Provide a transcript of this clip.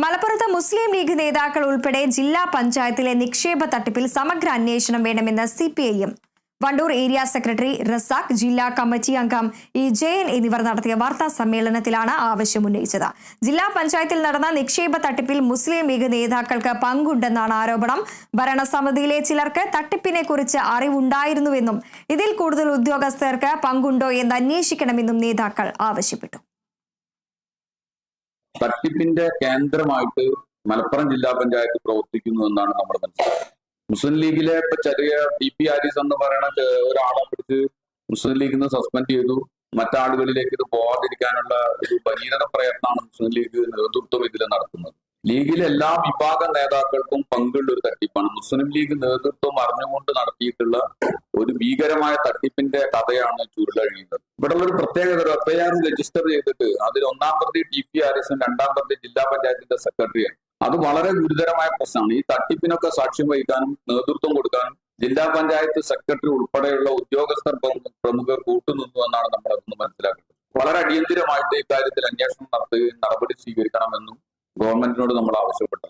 മലപ്പുറത്ത് മുസ്ലിം ലീഗ് നേതാക്കൾ ഉൾപ്പെടെ ജില്ലാ പഞ്ചായത്തിലെ നിക്ഷേപ തട്ടിപ്പിൽ സമഗ്ര അന്വേഷണം വേണമെന്ന് C P I Wandoor area secretary Razak ജില്ലാ കമ്മിറ്റി അംഗം ഇ ജയൻ എന്നിവർ നടത്തിയ വാർത്താ സമ്മേളനത്തിലാണ് ആവശ്യം ഉന്നയിച്ചത്. ജില്ലാ പഞ്ചായത്തിൽ നടന്ന നിക്ഷേപ തട്ടിപ്പിൽ മുസ്ലിം ലീഗ് നേതാക്കൾക്ക് പങ്കുണ്ടെന്നാണ് ആരോപണം. ഭരണസമിതിയിലെ ചിലർക്ക് തട്ടിപ്പിനെ കുറിച്ച് അറിവുണ്ടായിരുന്നുവെന്നും ഇതിൽ കൂടുതൽ ഉദ്യോഗസ്ഥർക്ക് പങ്കുണ്ടോ എന്ന് അന്വേഷിക്കണമെന്നും നേതാക്കൾ ആവശ്യപ്പെട്ടു. തട്ടിപ്പിന്റെ കേന്ദ്രമായിട്ട് മലപ്പുറം ജില്ലാ പഞ്ചായത്ത് പ്രവർത്തിക്കുന്നു എന്നാണ് നമ്മൾ മനസ്സിലാക്കുന്നത്. മുസ്ലിം ലീഗിലെ ഇപ്പൊ ചെറിയ ഡി പി ആരിസ് എന്ന് പറയുന്ന ഒരാളെ പിടിച്ച് മുസ്ലിം ലീഗിൽ നിന്ന് സസ്പെൻഡ് ചെയ്തു. മറ്റാളുകളിലേക്ക് ഇത് പോകാതിരിക്കാനുള്ള ഒരു ഭഗീരഥ പ്രയത്നമാണ് മുസ്ലിം ലീഗ് നേതൃത്വം ഇതിൽ നടത്തുന്നത്. ലീഗിലെ എല്ലാ വിഭാഗ നേതാക്കൾക്കും പങ്കുള്ള ഒരു തട്ടിപ്പാണ്. മുസ്ലിം ലീഗ് നേതൃത്വം അറിഞ്ഞുകൊണ്ട് നടത്തിയിട്ടുള്ള ഒരു ഭീകരമായ തട്ടിപ്പിന്റെ കഥയാണ് ചുരുളഴിയുന്നത് ഇവിടെ ഒരു പ്രത്യേകത ഒരു എഫ്ഐആർ രജിസ്റ്റർ ചെയ്തിട്ട് അതിൽ ഒന്നാം പ്രതി ടി പി ആർ എസും രണ്ടാം പ്രതി ജില്ലാ പഞ്ചായത്തിന്റെ സെക്രട്ടറിയാണ് അത് വളരെ ഗുരുതരമായ പ്രശ്നമാണ്. ഈ തട്ടിപ്പിനൊക്കെ സാക്ഷ്യം വഹിക്കാനും നേതൃത്വം കൊടുക്കാനും ജില്ലാ പഞ്ചായത്ത് സെക്രട്ടറി ഉൾപ്പെടെയുള്ള ഉദ്യോഗസ്ഥർ പ്രമുഖർ കൂട്ടുനിന്നു എന്നാണ് നമ്മൾ അതൊന്ന് മനസ്സിലാക്കുന്നത് വളരെ അടിയന്തിരമായിട്ട് ഇക്കാര്യത്തിൽ അന്വേഷണം നടത്തുകയും നടപടി സ്വീകരിക്കണമെന്നും ഗവൺമെന്റിനോട് നമ്മൾ ആവശ്യപ്പെട്ടു.